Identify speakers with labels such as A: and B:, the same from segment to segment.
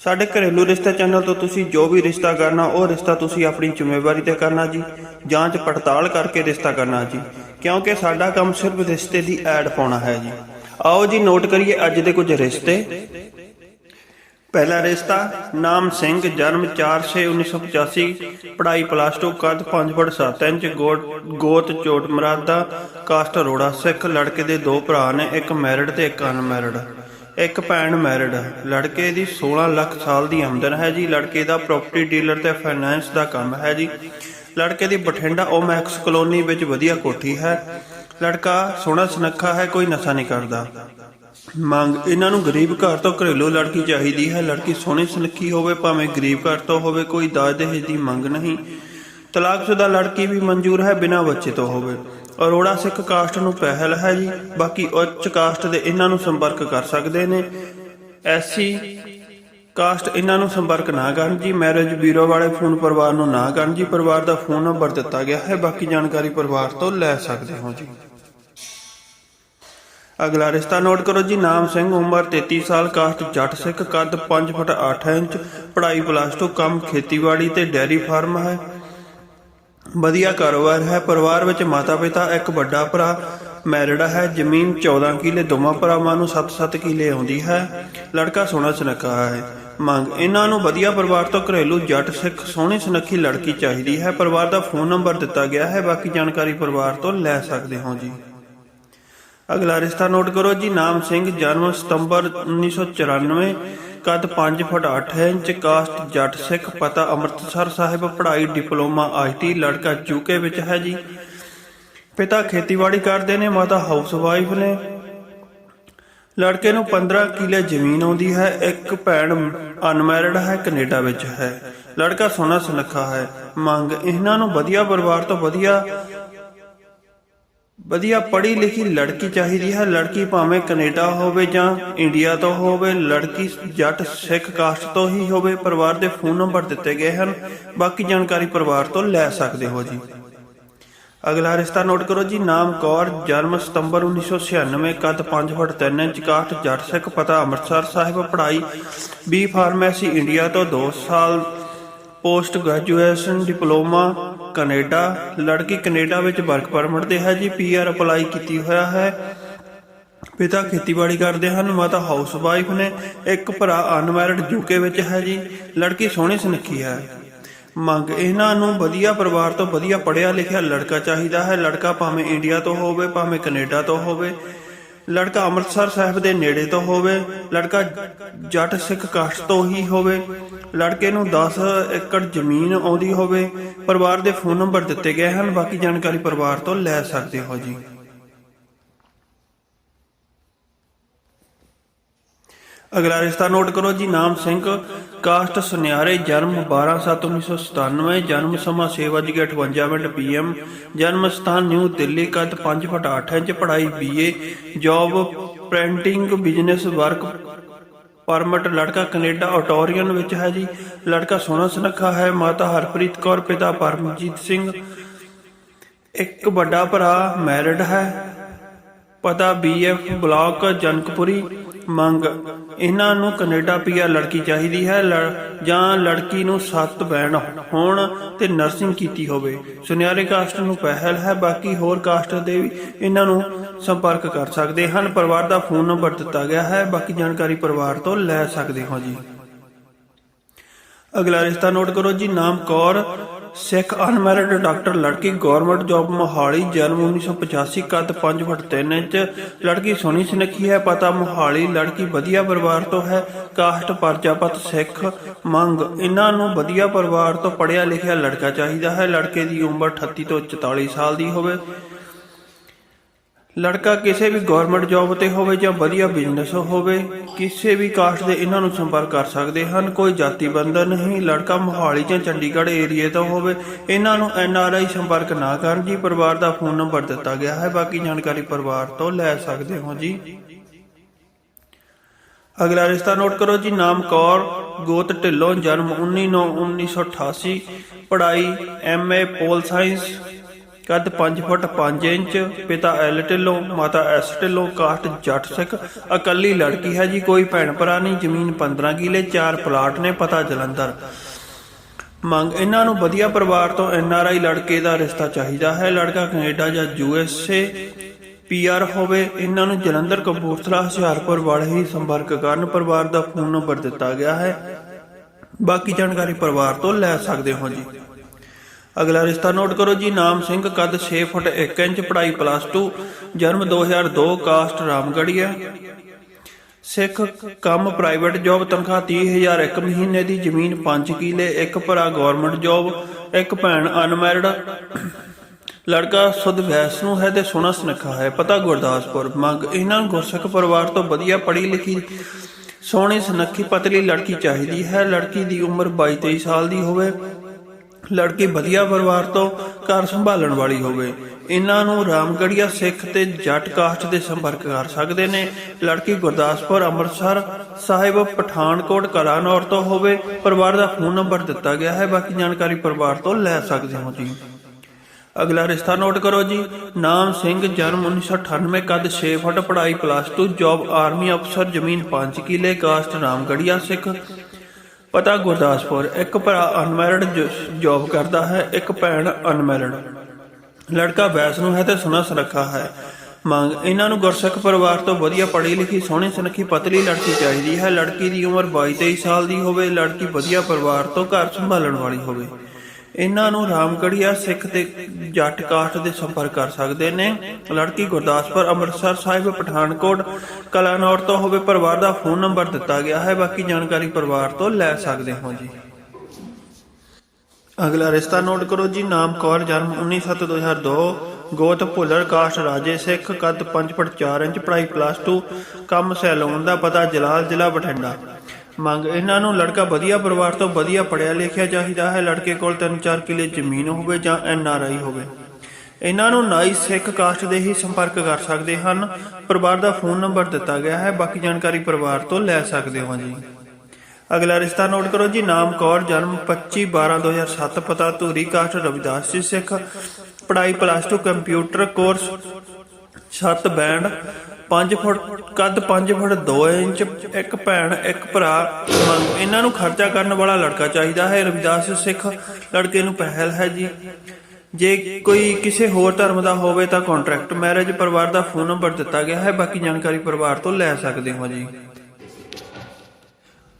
A: ਸਾਡੇ ਘਰੇਲੂ ਰਿਸ਼ਤੇ ਚੈਨਲ ਤੋਂ ਤੁਸੀਂ ਜੋ ਵੀ ਰਿਸ਼ਤਾ ਕਰਨਾ, ਉਹ ਰਿਸ਼ਤਾ ਤੁਸੀਂ ਆਪਣੀ ਜ਼ਿੰਮੇਵਾਰੀ ਤੇ ਕਰਨਾ ਜੀ। ਜਾਂਚ ਪੜਤਾਲ ਕਰਕੇ ਰਿਸ਼ਤਾ ਕਰਨਾ ਜੀ। ਕਿਉਂਕਿ ਸਾਡਾ ਕੰਮ ਸਿਰਫ ਰਿਸ਼ਤੇ ਦੀ ਐਡ ਪਾਉਣਾ ਹੈ ਜੀ। ਆਓ ਜੀ, ਨੋਟ ਕਰੀਏ ਅੱਜ ਦੇ ਕੁਝ ਰਿਸ਼ਤੇ। ਪਹਿਲਾ ਰਿਸ਼ਤਾ, ਨਾਮ ਸਿੰਘ, ਜਨਮ 4/6/1985 ਪੜ੍ਹਾਈ ਪਲੱਸ 2 ਕੱਦ 5 ਫੁੱਟ 7 ਇੰਚ ਗੋਤ ਚੋਟ ਮਰਾਦਾ ਕਾਸਟ ਰੋੜਾ ਸਿੱਖ ਲੜਕੇ ਦੇ ਦੋ ਭਰਾ ਨੇ, ਇੱਕ ਮੈਰਿਡ ਤੇ ਇੱਕ ਅਨਮੈਰਿਡ ਇੱਕ ਭੈਣ ਮੈਰਿਡ ਲੜਕੇ ਦੀ 16 ਲੱਖ ਸਾਲ ਦੀ ਆਮਦਨ ਹੈ ਜੀ। ਲੜਕੇ ਦਾ ਪ੍ਰਾਪਰਟੀ ਡੀਲਰ ਤੇ ਫਾਈਨੈਂਸ ਦਾ ਕੰਮ ਹੈ ਜੀ। ਲੜਕੇ ਦੀ ਬਠਿੰਡਾ ਓਮੈਕਸ ਕਲੋਨੀ ਵਿੱਚ ਵਧੀਆ ਕੋਠੀ ਹੈ। ਲੜਕਾ ਸੋਹਣਾ ਸੁਨੱਖਾ ਹੈ, ਕੋਈ ਨਸ਼ਾ ਨਹੀਂ ਕਰਦਾ। ਮੰਗ, ਇਹਨਾਂ ਨੂੰ ਗਰੀਬ ਘਰ ਤੋਂ ਘਰੇਲੂ ਲੜਕੀ ਚਾਹੀਦੀ ਹੈ। ਲੜਕੀ ਸੋਹਣੀ ਸੁਨੱਖੀ ਹੋਵੇ, ਭਾਵੇਂ ਗਰੀਬ ਘਰ ਤੋਂ ਹੋਵੇ, ਕੋਈ ਦਾਜ ਦਹੇਜ ਦੀ ਮੰਗ ਨਹੀਂ। ਤਲਾਕਸ਼ੁਦਾ ਲੜਕੀ ਵੀ ਮਨਜ਼ੂਰ ਹੈ, ਬਿਨਾਂ ਬੱਚੇ ਤੋਂ ਹੋਵੇ। ਅਰੋੜਾ ਸਿੱਖ ਕਾਸਟ ਨੂੰ ਪਹਿਲ ਹੈ ਜੀ, ਬਾਕੀ ਉੱਚ ਕਾਸਟ ਦੇ ਇਹਨਾਂ ਨੂੰ ਸੰਪਰਕ ਕਰ ਸਕਦੇ ਨੇ। ਐਸਸੀ ਕਾਸਟ ਇਹਨਾਂ ਨੂੰ ਸੰਪਰਕ ਨਾ ਕਰਨ ਜੀ, ਮੈਰਿਜ ਬਿਊਰੋ ਵਾਲੇ ਫੋਨ ਪਰਿਵਾਰ ਨੂੰ ਨਾ ਕਰਨ ਜੀ, ਪਰਿਵਾਰ ਦਾ ਫੋਨ ਨੰਬਰ ਦਿੱਤਾ ਗਿਆ ਹੈ, ਬਾਕੀ ਜਾਣਕਾਰੀ ਪਰਿਵਾਰ ਤੋਂ ਲੈ ਸਕਦੇ ਹੋ ਜੀ। ਅਗਲਾ ਰਿਸ਼ਤਾ ਨੋਟ ਕਰੋ ਜੀ, ਨਾਮ ਸਿੰਘ, ਉਮਰ 33 ਸਾਲ, ਕਾਸਟ ਜੱਟ ਸਿੱਖ, ਕੱਦ 5 ਫੁੱਟ 8 ਇੰਚ, ਪੜ੍ਹਾਈ ਪਲੱਸ 2 ਕੰਮ ਖੇਤੀਬਾੜੀ ਤੇ ਡੈਰੀ ਫਾਰਮ ਹੈ। ਵਧੀਆ ਕਾਰੋਬਾਰ ਹੈ। ਪਰਿਵਾਰ ਵਿੱਚ ਮਾਤਾ ਪਿਤਾ ਇੱਕ ਵੱਡਾ ਭਰਾ, ਮੈਰਿਡ ਹੈ। ਜ਼ਮੀਨ 14 ਕਿੱਲੇ, ਦੋਵਾਂ ਭਰਾਵਾਂ ਨੂੰ 7-7 ਕਿੱਲੇ ਆਉਂਦੀ ਹੈ। ਲੜਕਾ ਸੋਹਣਾ ਸੁਨੱਖਾ ਹੈ। ਮੰਗ, ਇਹਨਾਂ ਨੂੰ ਵਧੀਆ ਪਰਿਵਾਰ ਤੋਂ ਘਰੇਲੂ ਜੱਟ ਸਿੱਖ, ਸੋਹਣੀ ਸੁਨੱਖੀ ਲੜਕੀ ਚਾਹੀਦੀ ਹੈ। ਪਰਿਵਾਰ ਦਾ ਫੋਨ ਨੰਬਰ ਦਿੱਤਾ ਗਿਆ ਹੈ। ਬਾਕੀ ਜਾਣਕਾਰੀ ਪਰਿਵਾਰ ਤੋਂ ਲੈ ਸਕਦੇ ਹੋ ਜੀ। ਅਗਲਾ ਰਿਸ਼ਤਾ ਨੋਟ ਕਰੋ ਜੀ। ਨਾਮ ਸਿੰਘ, ਜਨਮ ਸਤੰਬਰ 1994 ਕੱਦ 5 ਫੁੱਟ 8 ਇੰਚ ਕਾਸਟ ਜੱਟ ਸਿੱਖ ਪਤਾ ਅੰਮ੍ਰਿਤਸਰ ਸਾਹਿਬ ਪੜ੍ਹਾਈ ਡਿਪਲੋਮਾ ਆਈਟੀ ਲੜਕਾ ਯੂਕੇ ਵਿੱਚ ਹੈ ਜੀ। ਪਿਤਾ ਖੇਤੀਬਾੜੀ ਕਰਦੇ ਨੇ, ਮਾਤਾ ਹਾਊਸ ਵਾਈਫ ਨੇ। ਲੜਕੇ ਨੂੰ 15 ਕਿਲੇ ਜ਼ਮੀਨ ਆਉਂਦੀ ਹੈ, ਇੱਕ ਭੈਣ ਅਨਮੈਰਿਡ ਹੈ, ਕੈਨੇਡਾ ਵਿੱਚ ਹੈ। ਲੜਕਾ ਸੋਹਣਾ ਸੁਨੱਖਾ ਹੈ। ਮੰਗ ਇਹਨਾਂ ਨੂੰ ਵਧੀਆ ਪਰਿਵਾਰ ਤੋਂ ਵਧੀਆ ਵਧੀਆ ਪੜ੍ਹੀ ਲਿਖੀ ਲੜਕੀ ਚਾਹੀਦੀ ਹੈ। ਲੜਕੀ ਭਾਵੇਂ ਕੈਨੇਡਾ ਹੋਵੇ ਜਾਂ ਇੰਡੀਆ ਤੋਂ ਹੋਵੇ, ਲੜਕੀ ਜੱਟ ਸਿੱਖ ਕਾਸਟ ਤੋਂ ਹੀ ਹੋਵੇ, ਪਰਿਵਾਰ ਦੇ ਫੋਨ ਨੰਬਰ ਦਿੱਤੇ ਗਏ ਹਨ। ਬਾਕੀ ਜਾਣਕਾਰੀ ਪਰਿਵਾਰ ਤੋਂ ਲੈ ਸਕਦੇ ਹੋ ਜੀ। ਅਗਲਾ ਰਿਸ਼ਤਾ ਨੋਟ ਕਰੋ ਜੀ। ਨਾਮ ਕੌਰ, ਜਨਮ ਸਤੰਬਰ 1996 ਕੱਦ 5 ਫੁੱਟ 3 ਇੰਚ ਕਾਸਟ ਜੱਟ ਸਿੱਖ, ਪਤਾ ਅੰਮ੍ਰਿਤਸਰ ਸਾਹਿਬ, ਪੜ੍ਹਾਈ ਬੀ ਫਾਰਮੇਸੀ ਇੰਡੀਆ ਤੋਂ 2 ਸਾਲ ਪੋਸਟ ਗ੍ਰੈਜੂਏਸ਼ਨ, ਡਿਪਲੋਮਾ ਕੈਨੇਡਾ, ਲੜਕੀ ਕੈਨੇਡਾ ਵਿੱਚ ਵਰਕ ਪਰਮਿਟ ਤੇ ਹੈ ਜੀ ਪੀਆਰ ਅਪਲਾਈ ਕੀਤੀ ਹੋਇਆ ਹੈ। ਪਿਤਾ ਖੇਤੀਬਾੜੀ ਕਰਦੇ ਹਨ, ਮਾਤਾ ਹਾਊਸ ਵਾਈਫ ਨੇ, ਇੱਕ ਭਰਾ ਅਨਮੈਰਿਡ ਯੂਕੇ ਵਿੱਚ ਹੈ ਜੀ, ਲੜਕੀ ਸੋਹਣੀ ਸੁਨੱਖੀ ਹੈ। ਮੰਗ ਇਹਨਾਂ ਨੂੰ ਵਧੀਆ ਪਰਿਵਾਰ ਤੋਂ ਵਧੀਆ ਪੜ੍ਹਿਆ ਲਿਖਿਆ ਲੜਕਾ ਚਾਹੀਦਾ ਹੈ, ਲੜਕਾ ਭਾਵੇਂ ਇੰਡੀਆ ਤੋਂ ਹੋਵੇ, ਭਾਵੇਂ ਕੈਨੇਡਾ ਤੋਂ ਹੋਵੇ, ਲੜਕਾ ਅੰਮ੍ਰਿਤਸਰ ਸਾਹਿਬ ਦੇ ਨੇੜੇ ਤੋਂ ਹੋਵੇ, ਲੜਕਾ ਜੱਟ ਸਿੱਖ ਕਾਸਟ ਤੋਂ ਹੀ ਹੋਵੇ ਲੜਕੇ ਨੂੰ 10 ਏਕੜ ਜ਼ਮੀਨ ਆਉਂਦੀ ਹੋਵੇ, ਪਰਿਵਾਰ ਦੇ ਫੋਨ ਨੰਬਰ ਦਿੱਤੇ ਗਏ ਹਨ, ਬਾਕੀ ਜਾਣਕਾਰੀ ਪਰਿਵਾਰ ਤੋਂ ਲੈ ਸਕਦੇ ਹੋ ਜੀ। ਅਗਲਾ ਰਿਸ਼ਤਾ ਨੋਟ ਕਰੋ ਜੀ, ਨਾਮ ਸਿੰਘ, ਕਾਸਟ ਸੁਨਿਆਰੇ, ਜਨਮ 12/7/1997 ਜਨਮ ਸਮਾਂ 6:58 ਮਿੰਟ ਪੀਐਮ, ਜਨਮ ਸਥਾਨ ਨਿਊ ਦਿੱਲੀ, ਕੱਦ 5 ਫੁੱਟ 8 ਇੰਚ, ਪੜ੍ਹਾਈ BA job, printing, business, work permit ਲੜਕਾ ਕੈਨੇਡਾ ਆਟੋਰੀਅਨ ਵਿੱਚ ਹੈ ਜੀ। ਲੜਕਾ ਸੋਹਣਾ ਸੁਨੱਖਾ ਹੈ, ਮਾਤਾ ਹਰਪ੍ਰੀਤ ਕੌਰ, ਪਿਤਾ ਪਰਮਜੀਤ ਸਿੰਘ। ਇੱਕ ਵੱਡਾ ਭਰਾ ਮੈਰਿਡ ਹੈ। ਪਤਾ ਬੀਐਫ ਬਲਾਕ ਜਨਕਪੁਰੀ। ਮੰਗ, ਇਹਨਾਂ ਨੂੰ ਕੈਨੇਡਾ ਪੀਆ ਲੜਕੀ ਚਾਹੀਦੀ ਹੈ ਜਾਂ ਲੜਕੀ ਨੂੰ ਸੱਤ ਬੈਣ ਹੋਣ ਤੇ ਨਰਸਿੰਗ ਕੀਤੀ ਹੋਵੇ। ਸੁਨਿਆਰੇ ਕਾਸਟ ਨੂੰ ਪਹਿਲ ਹੈ, ਬਾਕੀ ਹੋਰ ਕਾਸਟ ਦੇ ਵੀ ਇਹਨਾਂ ਨੂੰ ਸੰਪਰਕ ਕਰ ਸਕਦੇ ਹਨ। ਪਰਿਵਾਰ ਦਾ ਫੋਨ ਨੰਬਰ ਦਿੱਤਾ ਗਿਆ ਹੈ, ਬਾਕੀ ਜਾਣਕਾਰੀ ਪਰਿਵਾਰ ਤੋਂ ਲੈ ਸਕਦੇ ਹੋ ਜੀ। ਅਗਲਾ ਰਿਸ਼ਤਾ ਨੋਟ ਕਰੋ ਜੀ, ਨਾਮ ਕੌਰ ਸਿੱਖ ਅਨਮੈਰਿਡ ਡਾਕਟਰ ਲੜਕੀ ਗਵਰਨਮੈਂਟ ਜੌਬ ਮੋਹਾਲੀ, ਜਨਮ 1985 ਕੱਦ 5 ਫੁੱਟ 3 ਇੰਚ। ਲੜਕੀ ਸੋਹਣੀ ਸੁਨੱਖੀ ਹੈ, ਪਤਾ ਮੋਹਾਲੀ, ਲੜਕੀ ਵਧੀਆ ਪਰਿਵਾਰ ਤੋਂ ਹੈ। ਕਾਸਟ ਪਰਜਾਪਤ ਸਿੱਖ ਮੰਗ। ਇਹਨਾਂ ਨੂੰ ਵਧੀਆ ਪਰਿਵਾਰ ਤੋਂ ਪੜ੍ਹਿਆ ਲਿਖਿਆ ਲੜਕਾ ਚਾਹੀਦਾ ਹੈ। ਲੜਕੇ ਦੀ ਉਮਰ 38 ਤੋਂ 44 ਸਾਲ ਦੀ ਹੋਵੇ। ਲੜਕਾ ਕਿਸੇ ਵੀ ਗਵਰਨਮੈਂਟ ਜੌਬ ਤੇ ਹੋਵੇ ਜਾਂ ਵਧੀਆ ਬਿਜ਼ਨਸ ਹੋਵੇ, ਕਿਸੇ ਵੀ ਕਾਸਟ ਦੇ ਇਹਨਾਂ ਨੂੰ ਸੰਪਰਕ ਕਰ ਸਕਦੇ ਹਨ। ਕੋਈ ਜਾਤੀ ਬੰਧਨ ਨਹੀਂ, ਲੜਕਾ ਮੋਹਾਲੀ ਜਾਂ ਚੰਡੀਗੜ੍ਹ ਏਰੀਏ ਤੋਂ ਹੋਵੇ, ਇਹਨਾਂ ਨੂੰ ਐਨ ਆਰ ਆਈ ਸੰਪਰਕ ਨਾ ਕਰਨ ਜੀ। ਪਰਿਵਾਰ ਦਾ ਫੋਨ ਨੰਬਰ ਦਿੱਤਾ ਗਿਆ ਹੈ। ਬਾਕੀ ਜਾਣਕਾਰੀ ਪਰਿਵਾਰ ਤੋਂ ਲੈ ਸਕਦੇ ਹੋ ਜੀ। ਅਗਲਾ ਰਿਸ਼ਤਾ ਨੋਟ ਕਰੋ ਜੀ। ਨਾਮ ਕੌਰ, ਗੋਤ ਢਿੱਲੋਂ, ਜਨਮ 19/9/1988 ਪੜ੍ਹਾਈ ਐਮਏ ਪੋਲ ਸਾਇੰਸ ਕੱਦ 5 ਫੁੱਟ 5 ਇੰਚ, ਪਿਤਾ ਐਲ ਢਿੱਲੋਂ, ਮਾਤਾ ਐਸ ਢਿੱਲੋਂ ਕਾਸਟ ਜੱਟ ਸਿੱਖ, ਇਕੱਲੀ ਲੜਕੀ ਹੈ ਜੀ, ਕੋਈ ਭੈਣ ਭਰਾ ਨਹੀਂ, ਜ਼ਮੀਨ 15 ਕਿਲੇ, ਚਾਰ ਪਲਾਟ ਨੇ, ਪਤਾ ਜਲੰਧਰ। ਮੰਗ, ਇਹਨਾਂ ਨੂੰ ਵਧੀਆ ਪਰਿਵਾਰ ਤੋਂ ਐਨ ਆਰ ਆਈ ਲੜਕੇ ਦਾ ਰਿਸ਼ਤਾ ਚਾਹੀਦਾ ਹੈ। ਲੜਕਾ ਕੈਨੇਡਾ ਜਾਂ ਯੂ ਐਸ ਏ ਪੀਆਰ ਹੋਵੇ, ਇਹਨਾਂ ਨੂੰ ਜਲੰਧਰ ਕਪੂਰਥਲਾ, ਹੁਸ਼ਿਆਰਪੁਰ ਵਾਲੇ ਹੀ ਸੰਪਰਕ ਕਰਨ ਪਰਿਵਾਰ ਦਾ ਫੋਨ ਨੰਬਰ ਦਿੱਤਾ ਗਿਆ ਹੈ। ਬਾਕੀ ਜਾਣਕਾਰੀ ਪਰਿਵਾਰ ਤੋਂ ਲੈ ਸਕਦੇ ਹੋ ਜੀ। ਅਗਲਾ ਰਿਸ਼ਤਾ ਨੋਟ ਕਰੋ ਜੀ, ਨਾਮ ਸਿੰਘ, ਕੱਦ 6 ਫੁੱਟ 1 ਇੰਚ, ਪੜ੍ਹਾਈ ਪਲੱਸ 2 ਜਨਮ 2002 ਕਾਸਟ ਰਾਮਗੜੀਆ ਸਿੱਖ ਕੰਮ ਪ੍ਰਾਈਵੇਟ ਜੌਬ ਤਨਖਾਹ 30000 ਇੱਕ ਮਹੀਨੇ ਦੀ, ਜ਼ਮੀਨ 5 ਕਿਲੇ, ਇੱਕ ਭਰਾ ਗਵਰਨਮੈਂਟ ਜੌਬ ਇੱਕ ਭੈਣ ਅਨਮੈਰਿਡ ਲੜਕਾ ਸੁਧ ਵੈਸ ਨੂੰ ਹੈ ਤੇ ਸੋਹਣਾ ਸੁਨੱਖਾ ਹੈ, ਪਤਾ ਗੁਰਦਾਸਪੁਰ, ਮੰਗ ਇਹਨਾਂ ਨੂੰ ਗੁਰਸਿੱਖ ਪਰਿਵਾਰ ਤੋਂ ਵਧੀਆ ਪੜ੍ਹੀ ਲਿਖੀ, ਸੋਹਣੀ ਸੁਨੱਖੀ ਪਤਲੀ ਲੜਕੀ ਚਾਹੀਦੀ ਹੈ, ਲੜਕੀ ਦੀ ਉਮਰ 22 23 ਸਾਲ ਦੀ ਹੋਵੇ। ਲੜਕੀ ਵਧੀਆ ਪਰਿਵਾਰ ਤੋਂ ਘਰ ਸੰਭਾਲਣ ਵਾਲੀ ਹੋਵੇ। ਇਹਨਾਂ ਨੂੰ ਰਾਮਗੜੀਆ ਸਿੱਖ ਤੇ ਜੱਟ ਕਾਸਟ ਦੇ ਸੰਪਰਕ ਕਰ ਸਕਦੇ ਨੇ। ਲੜਕੀ ਗੁਰਦਾਸਪੁਰ ਅੰਮ੍ਰਿਤਸਰ ਸਾਹਿਬ ਪਠਾਨਕੋਟ ਕਲਾਨੌਰ ਤੋਂ ਹੋਵੇ, ਪਰਿਵਾਰ ਦਾ ਫੋਨ ਨੰਬਰ ਦਿੱਤਾ ਗਿਆ ਹੈ। ਬਾਕੀ ਜਾਣਕਾਰੀ ਪਰਿਵਾਰ ਤੋਂ ਲੈ ਸਕਦੇ ਹੋ ਜੀ। ਅਗਲਾ ਰਿਸ਼ਤਾ ਨੋਟ ਕਰੋ ਜੀ। ਨਾਮ ਸਿੰਘ, ਜਨਮ 1998 ਕੱਦ 6 ਫੁੱਟ, ਪੜ੍ਹਾਈ ਪਲੱਸ 2 ਜੌਬ ਆਰਮੀ ਅਫਸਰ ਜ਼ਮੀਨ 5 ਕਿਲੇ ਕਾਸਟ ਰਾਮਗੜੀਆ ਸਿੱਖ। ਪਤਾ ਗੁਰਦਾਸਪੁਰ, ਇੱਕ ਭਰਾ ਅਨਮੈਰਿਡ ਜੌਬ ਕਰਦਾ ਹੈ, ਇੱਕ ਭੈਣ ਅਨਮੈਰਿਡ। ਲੜਕਾ ਵੈਸ ਨੂੰ ਹੈ ਤੇ ਸੁਨਾ ਸੁਰੱਖਾ ਹੈ। ਮੰਗ, ਇਹਨਾਂ ਨੂੰ ਗੁਰਸਿੱਖ ਪਰਿਵਾਰ ਤੋਂ ਵਧੀਆ ਪੜ੍ਹੀ ਲਿਖੀ, ਸੋਹਣੀ ਸੁਨੱਖੀ ਪਤਲੀ ਲੜਕੀ ਚਾਹੀਦੀ ਹੈ। ਲੜਕੀ ਦੀ ਉਮਰ 22 23 ਸਾਲ ਦੀ ਹੋਵੇ, ਲੜਕੀ ਵਧੀਆ ਪਰਿਵਾਰ ਤੋਂ ਘਰ ਸੰਭਾਲਣ ਵਾਲੀ ਹੋਵੇ। ਇਹਨਾਂ ਨੂੰ ਰਾਮਗੜੀਆ ਸਿੱਖ ਤੇ ਜੱਟ ਕਾਸਟ ਦੇ ਸੰਪਰਕ ਕਰ ਸਕਦੇ ਨੇ। ਲੜਕੀ ਗੁਰਦਾਸਪੁਰ, ਅੰਮ੍ਰਿਤਸਰ ਸਾਹਿਬ, ਪਠਾਨਕੋਟ, ਕਲਾਨੌਰ ਤੋਂ ਹੋਵੇ ਪਰਿਵਾਰ ਦਾ ਫੋਨ ਨੰਬਰ ਦਿੱਤਾ ਗਿਆ ਹੈ। ਬਾਕੀ ਜਾਣਕਾਰੀ ਪਰਿਵਾਰ ਤੋਂ ਲੈ ਸਕਦੇ ਹੋ ਜੀ। ਅਗਲਾ ਰਿਸ਼ਤਾ ਨੋਟ ਕਰੋ ਜੀ। ਨਾਮ ਕੌਰ, ਜਨਮ 19/7/2002 ਗੋਤ ਭੁੱਲਰ, ਕਾਸਟ ਰਾਜੇ ਸਿੱਖ, ਕੱਦ 5 ਫੁੱਟ 4 ਇੰਚ, ਪੜ੍ਹਾਈ ਪਲੱਸ 2 ਕੰਮ ਸੈਲੂਨ ਦਾ ਪਤਾ, ਜਲਾਲ ਜ਼ਿਲ੍ਹਾ ਬਠਿੰਡਾ। ਮੰਗ, ਇਹਨਾਂ ਨੂੰ ਲੜਕਾ ਵਧੀਆ ਪਰਿਵਾਰ ਤੋਂ ਵਧੀਆ ਪੜਿਆ ਲਿਖਿਆ ਚਾਹੀਦਾ ਹੈ। ਲੜਕੇ ਕੋਲ 3-4 ਕਿਲੇ ਜ਼ਮੀਨ ਹੋਵੇ ਜਾਂ ਐਨ ਆਰ ਆਈ ਹੋਵੇ। ਇਹਨਾਂ ਨੂੰ ਨਾਈ ਸਿੱਖ ਕਾਸਟ ਦੇ ਹੀ ਸੰਪਰਕ ਕਰ ਸਕਦੇ ਹਨ। ਪਰਿਵਾਰ ਦਾ ਫੋਨ ਨੰਬਰ ਦਿੱਤਾ ਗਿਆ ਹੈ। ਬਾਕੀ ਜਾਣਕਾਰੀ ਪਰਿਵਾਰ ਤੋਂ ਲੈ ਸਕਦੇ ਹੋ ਜੀ। ਅਗਲਾ ਰਿਸ਼ਤਾ ਨੋਟ ਕਰੋ ਜੀ। ਨਾਮ ਕੌਰ, ਜਨਮ 25 12 2007 ਪਤਾ ਧੂਰੀ ਕਾਸਟ, ਰਵਿਦਾਸ ਜੀ ਸਿੱਖ। ਪੜ੍ਹਾਈ plus 2 computer course 7 band. 5 foot, ਕੱਦ 5 ਫੁੱਟ 2 ਇੰਚ, ਇੱਕ ਭੈਣ, ਇੱਕ ਭਰਾ। ਇਹਨਾਂ ਨੂੰ ਖਰਚਾ ਕਰਨ ਵਾਲਾ ਲੜਕਾ ਚਾਹੀਦਾ ਹੈ। ਰਵਿਦਾਸ ਸਿੱਖ ਲੜਕੇ ਨੂੰ ਪਹਿਲ ਹੈ ਜੀ। ਜੇ ਕੋਈ ਕਿਸੇ ਹੋਰ ਧਰਮ ਦਾ ਹੋਵੇ ਤਾਂ ਕੰਟਰੈਕਟ ਮੈਰਿਜ ਪਰਿਵਾਰ ਦਾ ਫੋਨ ਨੰਬਰ ਦਿੱਤਾ ਗਿਆ ਹੈ। ਬਾਕੀ ਜਾਣਕਾਰੀ ਪਰਿਵਾਰ ਤੋਂ ਲੈ ਸਕਦੇ ਹੋ ਜੀ।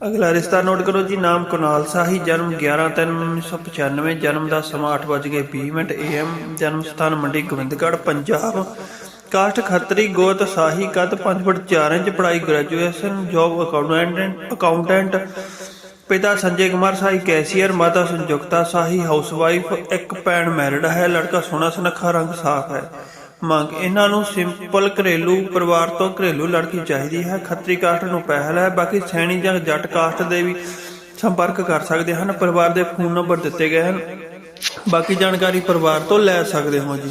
A: ਅਗਲਾ ਰਿਸ਼ਤਾ ਨੋਟ ਕਰੋ ਜੀ। ਨਾਮ ਕੁਨਾਲ ਸਾਹੀ, ਜਨਮ 11/3/1995 ਜਨਮ ਦਾ ਸਮਾਂ 8:20 ਮਿੰਟ ਏਐਮ ਜਨਮ ਸਥਾਨ ਮੰਡੀ ਗੋਬਿੰਦਗੜ੍ਹ, ਪੰਜਾਬ। ਕਾਸਟ ਖੱਤਰੀ ਗੋਤ ਸਾਹੀ ਕੱਦ 5 ਫੁੱਟ 4 ਇੰਚ ਪੜ੍ਹਾਈ ਗ੍ਰੈਜੂਏਸ਼ਨ, ਜੌਬ ਅਕਾਊਂਟੈਂਟ ਅਕਾਊਂਟੈਂਟ, ਪਿਤਾ ਸੰਜੇ ਕੁਮਾਰ ਸਾਹੀ, ਕੈਸ਼ੀਅਰ, ਮਾਤਾ ਸੰਯੁਕਤਾ ਸਾਹੀ, ਹਾਊਸਵਾਈਫ, ਇੱਕ ਭੈਣ ਮੈਰਿਡ ਹੈ, ਲੜਕਾ ਸੋਹਣਾ ਸੁਨੱਖਾ ਰੰਗ ਸਾਫ਼ ਹੈ। ਮੰਗ, ਇਹਨਾਂ ਨੂੰ ਸਿੰਪਲ ਘਰੇਲੂ ਪਰਿਵਾਰ ਤੋਂ ਘਰੇਲੂ ਲੜਕੀ ਚਾਹੀਦੀ ਹੈ। ਖੱਤਰੀ ਕਾਸਟ ਨੂੰ ਪਹਿਲ ਹੈ, ਬਾਕੀ ਸੈਣੀ ਜਾਂ ਜੱਟ ਕਾਸਟ ਦੇ ਵੀ ਸੰਪਰਕ ਕਰ ਸਕਦੇ ਹਨ, ਪਰਿਵਾਰ ਦੇ ਫੋਨ ਨੰਬਰ ਦਿੱਤੇ ਗਏ ਹਨ। ਬਾਕੀ ਜਾਣਕਾਰੀ ਪਰਿਵਾਰ ਤੋਂ ਲੈ ਸਕਦੇ ਹੋ ਜੀ।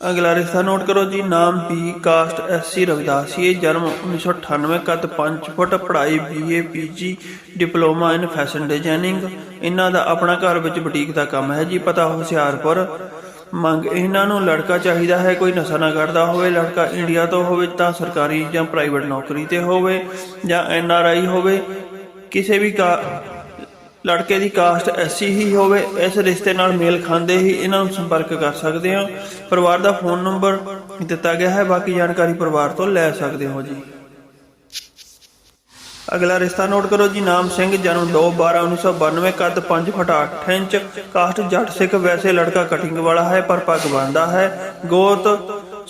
A: ਅਗਲਾ ਰਿਸ਼ਤਾ ਨੋਟ ਕਰੋ ਜੀ, ਨਾਮ ਬੀ ਕਾਸਟ ਐਸਸੀ ਰਵਿਦਾਸੀਏ ਜਨਮ 1998 ਕੱਦ 5 ਫੁੱਟ, ਪੜ੍ਹਾਈ BA PG diploma in fashion designing ਇਹਨਾਂ ਦਾ ਆਪਣਾ ਘਰ ਵਿੱਚ ਬੁਟੀਕ ਦਾ ਕੰਮ ਹੈ ਜੀ, ਪਤਾ ਹੁਸ਼ਿਆਰਪੁਰ। ਮੰਗ, ਇਹਨਾਂ ਨੂੰ ਲੜਕਾ ਚਾਹੀਦਾ ਹੈ, ਕੋਈ ਨਸ਼ਾ ਨਾ ਕਰਦਾ ਹੋਵੇ, ਲੜਕਾ ਇੰਡੀਆ ਤੋਂ ਹੋਵੇ ਤਾਂ ਸਰਕਾਰੀ ਜਾਂ ਪ੍ਰਾਈਵੇਟ ਨੌਕਰੀ ਤੇ ਹੋਵੇ ਜਾਂ ਐਨ ਆਰ ਆਈ ਹੋਵੇ, ਕਿਸੇ ਵੀ ਕਾ ਲੜਕੇ ਦੀ ਕਾਸਟ ਐਸੀ ਹੀ ਹੋਵੇ, ਇਸ ਰਿਸ਼ਤੇ ਨਾਲ ਮੇਲ ਖਾਂਦੇ ਹੀ ਇਹਨਾਂ ਨੂੰ ਸੰਪਰਕ ਕਰ ਸਕਦੇ ਹੋ। ਪਰਿਵਾਰ ਦਾ ਫੋਨ ਨੰਬਰ ਦਿੱਤਾ ਗਿਆ ਹੈ, ਬਾਕੀ ਜਾਣਕਾਰੀ ਪਰਿਵਾਰ ਤੋਂ ਲੈ ਸਕਦੇ ਹੋ ਜੀ। ਅਗਲਾ ਰਿਸ਼ਤਾ ਨੋਟ ਕਰੋ ਜੀ, ਨਾਮ ਸਿੰਘ, ਜਨਮ 2 12 1992 ਕੱਦ 5 ਫੁੱਟ 8 ਇੰਚ, ਕਾਸਟ ਜੱਟ ਸਿੱਖ, ਵੈਸੇ ਲੜਕਾ ਕਟਿੰਗ ਵਾਲਾ ਹੈ, ਪਰ ਪੱਗ ਬੰਨਦਾ ਹੈ। ਗੋਤ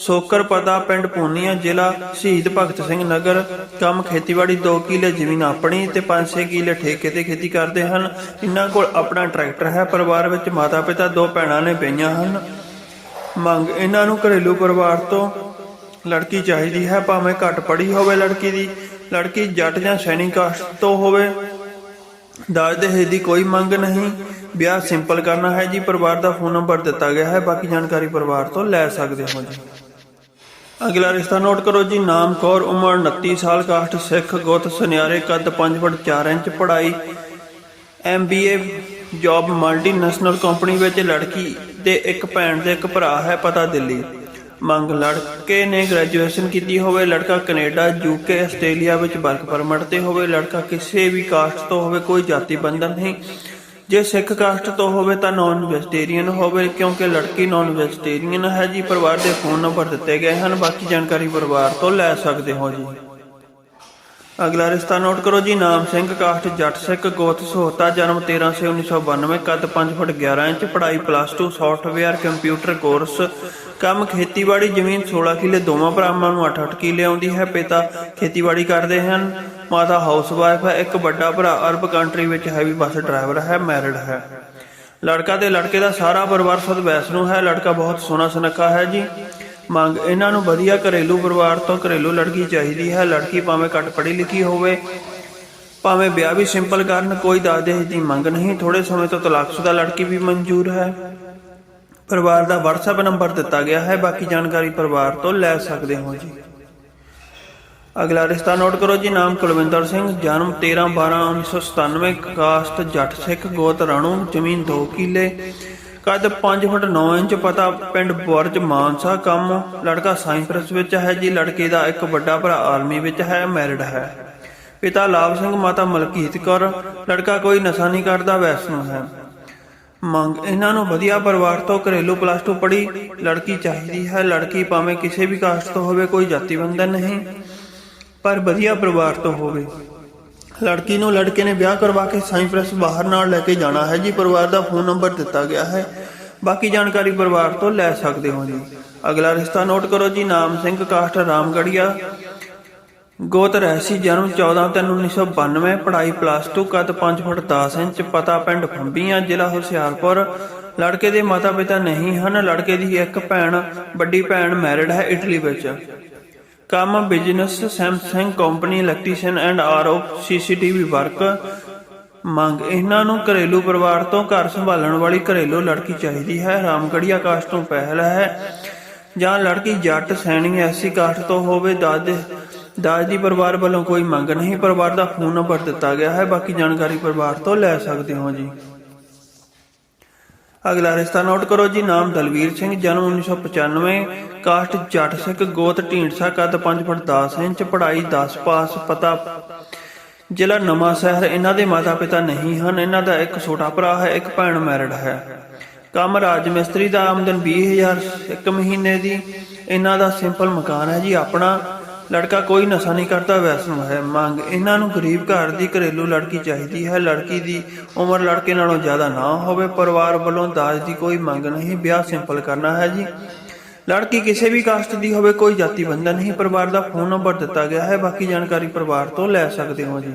A: ਸੋਕਰ ਪਤਾ ਪਿੰਡ ਪੂਨੀਆ ਜ਼ਿਲ੍ਹਾ ਸ਼ਹੀਦ ਭਗਤ ਸਿੰਘ ਨਗਰ। ਕੰਮ ਖੇਤੀਬਾੜੀ 2 ਕਿਲੇ ਜ਼ਮੀਨ ਆਪਣੀ ਤੇ 5-6 ਕਿਲੇ ਠੇਕੇ ਤੇ ਖੇਤੀ ਕਰਦੇ ਹਨ। ਇਹਨਾਂ ਕੋਲ ਆਪਣਾ ਟਰੈਕਟਰ ਹੈ। ਪਰਿਵਾਰ ਵਿੱਚ ਮਾਤਾ ਪਿਤਾ ਦੋ ਭੈਣਾਂ ਨੇ ਪਈਆਂ ਹਨ। ਮੰਗ ਇਹਨਾਂ ਨੂੰ ਘਰੇਲੂ ਪਰਿਵਾਰ ਤੋਂ ਲੜਕੀ ਚਾਹੀਦੀ ਹੈ। ਭਾਵੇਂ ਘੱਟ ਪੜ੍ਹੀ ਹੋਵੇ ਲੜਕੀ ਦੀ, ਲੜਕੀ ਜੱਟ ਜਾਂ ਸੈਨਿਕ ਕਾਸਟ ਤੋਂ ਹੋਵੇ। ਦਾਜ ਦਹੇਜ ਦੀ ਕੋਈ ਮੰਗ ਨਹੀਂ। ਵਿਆਹ ਸਿੰਪਲ ਕਰਨਾ ਹੈ ਜੀ। ਪਰਿਵਾਰ ਦਾ ਫੋਨ ਨੰਬਰ ਦਿੱਤਾ ਗਿਆ ਹੈ। ਬਾਕੀ ਜਾਣਕਾਰੀ ਪਰਿਵਾਰ ਤੋਂ ਲੈ ਸਕਦੇ ਹੋ ਜੀ। ਅਗਲਾ ਰਿਸ਼ਤਾ ਨੋਟ ਕਰੋ ਜੀ, ਨਾਮ ਕੌਰ ਉਮਰ 29 ਸਾਲ, ਕਾਸਟ ਸਿੱਖ, ਗੁੱਤ ਸੁਨਿਆਰੇ, ਕੱਦ 5 ਫੁੱਟ 4 ਇੰਚ, ਪੜ੍ਹਾਈ MBA job multi national company ਵਿੱਚ ਲੜਕੀ ਦੇ ਇੱਕ ਭੈਣ ਤੇ ਇੱਕ ਭਰਾ ਹੈ, ਪਤਾ ਦਿੱਲੀ। ਮੰਗ, ਲੜਕੇ ਨੇ ਗ੍ਰੈਜੂਏਸ਼ਨ ਕੀਤੀ ਹੋਵੇ, ਲੜਕਾ ਕੈਨੇਡਾ ਯੂਕੇ ਆਸਟ੍ਰੇਲੀਆ ਵਿੱਚ ਵਰਕ ਪਰਮਿਟ ਤੇ ਹੋਵੇ, ਲੜਕਾ ਕਿਸੇ ਵੀ ਕਾਸਟ ਤੋਂ ਹੋਵੇ, ਕੋਈ ਜਾਤੀ ਬੰਧਨ ਨਹੀਂ। ਜੇ ਸਿੱਖ ਕਾਸਟ ਤੋਂ ਹੋਵੇ ਤਾਂ ਨਾਨ ਵੈਜੀਟੇਰੀਅਨ ਹੋਵੇ, ਕਿਉਂਕਿ ਲੜਕੀ ਨਾਨ ਵੈਜੀਟੇਰੀਅਨ ਹੈ ਜੀ। ਪਰਿਵਾਰ ਦੇ ਫੋਨ ਨੰਬਰ ਦਿੱਤੇ ਗਏ ਹਨ, ਬਾਕੀ ਜਾਣਕਾਰੀ ਪਰਿਵਾਰ ਤੋਂ ਲੈ ਸਕਦੇ ਹੋ ਜੀ। ਅਗਲਾ ਰਿਸ਼ਤਾ ਨੋਟ ਕਰੋ ਜੀ, ਨਾਮ ਸਿੰਘ ਕਾਸਟ, ਜੱਟ ਸਿੱਖ, ਗੋਤ ਸੋਹਤਾ ਜਨਮ 13 ਸੇ 1992 ਕੱਦ 5 ਫੁੱਟ 11 ਇੰਚ, ਪੜ੍ਹਾਈ ਪਲੱਸ 2 ਸੌਫਟਵੇਅਰ ਕੰਪਿਊਟਰ ਕੋਰਸ ਕੰਮ ਖੇਤੀਬਾੜੀ, ਜ਼ਮੀਨ 16 ਕਿੱਲੇ, ਦੋਵਾਂ ਭਰਾਵਾਂ ਨੂੰ 8-8 ਕਿੱਲੇ ਆਉਂਦੀ ਹੈ। ਪਿਤਾ ਖੇਤੀਬਾੜੀ ਕਰਦੇ ਹਨ। ਮਾਤਾ ਹਾਊਸਵਾਈਫ ਹੈ, ਇੱਕ ਵੱਡਾ ਭਰਾ, ਅਰਬ ਕੰਟਰੀ ਵਿੱਚ ਹੈਵੀ ਬੱਸ ਡਰਾਈਵਰ ਹੈ ਮੈਰਿਡ ਹੈ। ਲੜਕਾ ਤੇ ਲੜਕੇ ਦਾ ਸਾਰਾ ਪਰਿਵਾਰ ਸਦ ਵੈਸ਼ਨੂ ਹੈ, ਲੜਕਾ ਬਹੁਤ ਸੋਹਣਾ ਸੁਨੱਖਾ ਹੈ ਜੀ। ਮੰਗ, ਇਹਨਾਂ ਨੂੰ ਵਧੀਆ ਘਰੇਲੂ ਪਰਿਵਾਰ ਤੋਂ ਘਰੇਲੂ ਲੜਕੀ ਚਾਹੀਦੀ ਹੈ, ਲੜਕੀ ਭਾਵੇਂ ਘੱਟ ਪੜ੍ਹੀ ਲਿਖੀ ਹੋਵੇ, ਭਾਵੇਂ ਵਿਆਹ ਵੀ ਸਿੰਪਲ ਕਰਨ, ਕੋਈ ਦਾਜ ਦਹੇਜ ਦੀ ਮੰਗ ਨਹੀਂ ਥੋੜੇ ਸਮੇਂ ਤੋਂ ਤਲਾਕਸ਼ੁਦਾ ਲੜਕੀ ਵੀ ਮਨਜ਼ੂਰ ਹੈ। ਪਰਿਵਾਰ ਦਾ WhatsApp ਨੰਬਰ ਦਿੱਤਾ ਗਿਆ ਹੈ, ਬਾਕੀ ਜਾਣਕਾਰੀ ਪਰਿਵਾਰ ਤੋਂ ਲੈ ਸਕਦੇ ਹੋ ਜੀ। ਅਗਲਾ ਰਿਸ਼ਤਾ ਨੋਟ ਕਰੋ ਜੀ, ਨਾਮ ਕੁਲਵਿੰਦਰ ਸਿੰਘ, ਜਨਮ 13 12 1997 ਕਾਸਟ ਜੱਟ ਸਿੱਖ ਗੋਤ ਰਾਣੂ, ਜ਼ਮੀਨ 2 ਕਿੱਲੇ, ਕੱਦ 5 ਫੁੱਟ 9 ਇੰਚ ਪਤਾ, ਪਿੰਡ ਬੁਰਜ ਮਾਨਸਾ ਕੰਮ, ਲੜਕਾ ਸਾਇੰਸ ਵਿੱਚ ਹੈ ਜੀ, ਲੜਕੇ ਦਾ ਇੱਕ ਵੱਡਾ ਭਰਾ ਆਰਮੀ ਵਿੱਚ ਹੈ, ਮੈਰਿਡ ਹੈ। ਪਿਤਾ ਲਾਭ ਸਿੰਘ, ਮਾਤਾ ਮਲਕੀਤ ਕੌਰ, ਲੜਕਾ ਕੋਈ ਨਸ਼ਾ ਨਹੀਂ ਕਰਦਾ, ਵੈਸ਼ਨੂ ਹੈ। ਮੰਗ, ਇਹਨਾਂ ਨੂੰ ਵਧੀਆ ਪਰਿਵਾਰ ਤੋਂ ਘਰੇਲੂ ਪਲੱਸ 2 ਪੜ੍ਹੀ, ਲੜਕੀ ਚਾਹੀਦੀ ਹੈ, ਲੜਕੀ ਭਾਵੇਂ ਕਿਸੇ ਵੀ ਕਾਸਟ ਤੋਂ ਹੋਵੇ, ਕੋਈ ਜਾਤੀ ਬੰਧਨ ਨਹੀਂ। ਪਰ ਵਧੀਆ ਪਰਿਵਾਰ ਤੋਂ ਹੋਵੇ। ਲੜਕੀ ਨੂੰ ਲੜਕੇ ਨੇ ਵਿਆਹ ਕਰਵਾ ਕੇ ਸਾਈਪ੍ਰੈਸ ਬਾਹਰ ਨਾਲ ਲੈ ਕੇ ਜਾਣਾ ਹੈ। ਜੀ, ਪਰਿਵਾਰ ਦਾ ਫੋਨ ਨੰਬਰ ਦਿੱਤਾ ਗਿਆ ਹੈ। ਬਾਕੀ ਜਾਣਕਾਰੀ ਪਰਿਵਾਰ ਤੋਂ ਲੈ ਸਕਦੇ ਹੋ ਜੀ। ਅਗਲਾ ਰਿਸ਼ਤਾ ਨੋਟ ਕਰੋ ਜੀ। ਨਾਮ ਸਿੰਘ, ਕਾਸਟ ਰਾਮਗੜੀਆ। ਗੋਤ ਰਹਿਸੀ, ਜਨਮ 14 ਤਿੰਨ 1992 ਪੜ੍ਹਾਈ ਪਲੱਸ 2 ਕੱਦ 5 ਫੁੱਟ 10 ਇੰਚ, ਪਤਾ ਪਿੰਡ ਫੰਬੀਆਂ, ਜ਼ਿਲ੍ਹਾ ਹੁਸ਼ਿਆਰਪੁਰ। ਲੜਕੇ ਦੇ ਮਾਤਾ ਪਿਤਾ ਨਹੀਂ ਹਨ। ਲੜਕੇ ਦੀ ਇੱਕ ਭੈਣ, ਵੱਡੀ ਭੈਣ ਮੈਰਿਡ ਹੈ ਇਟਲੀ ਵਿੱਚ। ਕੰਮ business Samsung company electrician and RO CCTV work ਮੰਗ। ਇਹਨਾਂ ਨੂੰ ਘਰੇਲੂ ਪਰਿਵਾਰ ਤੋਂ ਘਰ ਸੰਭਾਲਣ ਵਾਲੀ ਘਰੇਲੂ ਲੜਕੀ ਚਾਹੀਦੀ ਹੈ। ਰਾਮਗੜੀਆ ਕਾਸਟ ਤੋਂ ਪਹਿਲ ਹੈ। ਜਾਂ ਲੜਕੀ ਜੱਟ, ਸੈਣੀ ਐਸੀ ਕਾਸਟ ਤੋਂ ਹੋਵੇ ਦਾਦ ਦਾਜ ਦੀ ਪਰਿਵਾਰ ਵੱਲੋਂ ਕੋਈ ਮੰਗ ਨਹੀਂ। ਪਰਿਵਾਰ ਦਾ ਫੋਨ ਨੰਬਰ ਦਿੱਤਾ ਗਿਆ ਹੈ। ਬਾਕੀ ਜਾਣਕਾਰੀ ਪਰਿਵਾਰ ਤੋਂ ਲੈ ਸਕਦੇ ਹੋ ਜੀ। ਅਗਲਾ ਰਿਸ਼ਤਾ ਨੋਟ ਕਰੋ ਜੀ, ਨਾਮ ਦਲਵੀਰ ਸਿੰਘ, ਜਨਮ 1995 ਕਾਸਟ ਜੱਟ ਸਿੱਖ, ਗੋਤ ਢੀਂਡਸਾ ਕੱਦ 5 ਫੁੱਟ 10 ਇੰਚ, ਪੜ੍ਹਾਈ 10 ਪਾਸ, ਪਤਾ ਜ਼ਿਲ੍ਹਾ ਨਵਾਂ ਸ਼ਹਿਰ, ਇਹਨਾਂ ਦੇ ਮਾਤਾ ਪਿਤਾ ਨਹੀਂ ਹਨ, ਇਹਨਾਂ ਦਾ ਇੱਕ ਛੋਟਾ ਭਰਾ ਹੈ, ਇੱਕ ਭੈਣ ਮੈਰਿਡ ਹੈ। ਕੰਮ ਰਾਜ ਮਿਸਤਰੀ ਦਾ ਆਮਦਨ 20000 ਇੱਕ ਮਹੀਨੇ ਦੀ, ਇਹਨਾਂ ਦਾ ਸਿੰਪਲ ਮਕਾਨ ਹੈ ਜੀ, ਆਪਣਾ ਲੜਕਾ ਕੋਈ ਨਸ਼ਾ ਨਹੀਂ ਕਰਦਾ, ਵੈਸਨੂੰ ਹੈ ਮੰਗ। ਇਹਨਾਂ ਨੂੰ ਗਰੀਬ ਘਰ ਦੀ ਘਰੇਲੂ ਲੜਕੀ ਚਾਹੀਦੀ ਹੈ। ਲੜਕੀ ਦੀ ਉਮਰ ਲੜਕੇ ਨਾਲੋਂ ਜ਼ਿਆਦਾ ਨਾ ਹੋਵੇ। ਪਰਿਵਾਰ ਵੱਲੋਂ ਦਾਜ ਦੀ ਕੋਈ ਮੰਗ ਨਹੀਂ। ਵਿਆਹ ਸਿੰਪਲ ਕਰਨਾ ਹੈ ਜੀ। ਲੜਕੀ ਕਿਸੇ ਵੀ ਕਾਸਟ ਦੀ ਹੋਵੇ, ਕੋਈ ਜਾਤੀ ਬੰਧਨ ਨਹੀਂ। ਪਰਿਵਾਰ ਦਾ ਫੋਨ ਨੰਬਰ ਦਿੱਤਾ ਗਿਆ ਹੈ। ਬਾਕੀ ਜਾਣਕਾਰੀ ਪਰਿਵਾਰ ਤੋਂ ਲੈ ਸਕਦੇ ਹੋ ਜੀ।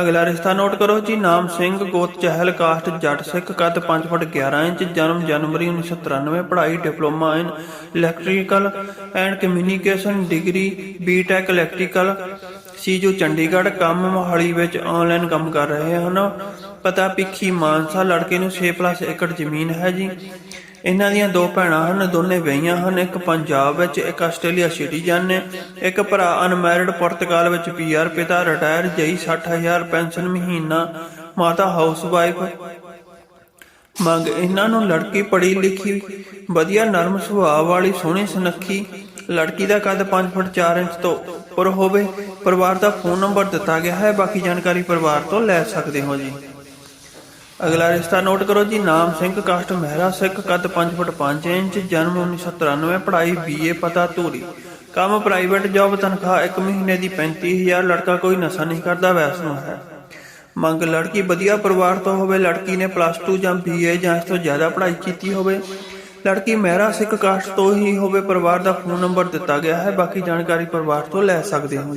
A: ਅਗਲਾ ਰਿਸ਼ਤਾ ਨੋਟ ਕਰੋ ਜੀ, ਨਾਮ ਸਿੰਘ, ਗੋਤ, ਚਹਿਲ ਕਾਸਟ ਜੱਟ, ਸਿੱਖ, ਕੱਦ 5 ਫੁੱਟ 11 ਇੰਚ, ਜਨਮ ਜਨਵਰੀ 1993 ਪੜ੍ਹਾਈ, diploma in electrical and communication degree BTech electrical ਸੀਜੂ, Chandigarh, ਕੰਮ ਮੋਹਾਲੀ ਵਿੱਚ ਆਨਲਾਈਨ ਕੰਮ ਕਰ ਰਹੇ ਹਨ। ਪਤਾ ਪਿੱਖੀ ਮਾਨਸਾ, ਲੜਕੇ ਨੂੰ 6+ ਏਕੜ ਜ਼ਮੀਨ ਹੈ ਜੀ। ਇਹਨਾਂ ਦੀਆਂ ਦੋ ਭੈਣਾਂ ਹਨ, ਦੋਨੇ ਵਿਆਹੀਆਂ ਹਨ, ਇੱਕ ਪੰਜਾਬ ਵਿੱਚ, ਇੱਕ ਆਸਟ੍ਰੇਲੀਆ ਸਿਟੀਜ਼ਨ ਨੇ, ਇੱਕ ਭਰਾ ਅਨਮੈਰਿਡ ਪੁਰਤਗਾਲ ਵਿੱਚ ਪੀਆਰ ਪਿਤਾ, ਰਿਟਾਇਰ ਜਈ 60000 ਪੈਨਸ਼ਨ ਮਹੀਨਾ, ਮਾਤਾ ਹਾਊਸਵਾਈਫ। ਮੰਗ ਇਹਨਾਂ ਨੂੰ ਲੜਕੀ ਪੜ੍ਹੀ ਲਿਖੀ, ਵਧੀਆ ਨਰਮ ਸੁਭਾਅ ਵਾਲੀ ਸੋਹਣੀ ਸੁਨੱਖੀ, ਲੜਕੀ ਦਾ ਕੱਦ 5 ਫੁੱਟ 4 ਇੰਚ ਤੋਂ ਉੱਪਰ ਹੋਵੇ, ਪਰਿਵਾਰ ਦਾ ਫੋਨ ਨੰਬਰ ਦਿੱਤਾ ਗਿਆ ਹੈ, ਬਾਕੀ ਜਾਣਕਾਰੀ ਪਰਿਵਾਰ ਤੋਂ ਲੈ ਸਕਦੇ ਹੋ ਜੀ। ਅਗਲਾ ਰਿਸ਼ਤਾ ਨੋਟ ਕਰੋ ਜੀ, ਨਾਮ ਸਿੰਘ, ਕਾਸਟ ਮਹਿਰਾ ਸਿੱਖ, ਕੱਦ 5 ਫੁੱਟ 5 ਇੰਚ, ਜਨਮ 1993 ਪੜ੍ਹਾਈ ਬੀਏ ਪਤਾ ਧੂਰੀ। ਕੰਮ ਪ੍ਰਾਈਵੇਟ ਜੌਬ ਤਨਖਾਹ 1 ਮਹੀਨੇ ਦੀ 35000 ਲੜਕਾ ਕੋਈ ਨਸ਼ਾ ਨਹੀਂ ਕਰਦਾ, ਵੈਸਨੂੰ ਹੈ। ਮੰਗ ਲੜਕੀ ਵਧੀਆ ਪਰਿਵਾਰ ਤੋਂ ਹੋਵੇ, ਲੜਕੀ ਨੇ ਪਲੱਸ 2 ਜਾਂ ਬੀਏ ਜਾਂ ਇਸ ਤੋਂ ਜ਼ਿਆਦਾ ਪੜ੍ਹਾਈ ਕੀਤੀ ਹੋਵੇ। ਲੜਕੀ ਮਹਿਰਾ ਸਿੱਖ, ਕਾਸਟ ਤੋਂ ਹੀ ਹੋਵੇ, ਪਰਿਵਾਰ ਦਾ ਫੋਨ ਨੰਬਰ ਦਿੱਤਾ ਗਿਆ ਹੈ, ਬਾਕੀ ਜਾਣਕਾਰੀ ਪਰਿਵਾਰ ਤੋਂ ਲੈ ਸਕਦੇ ਹੋ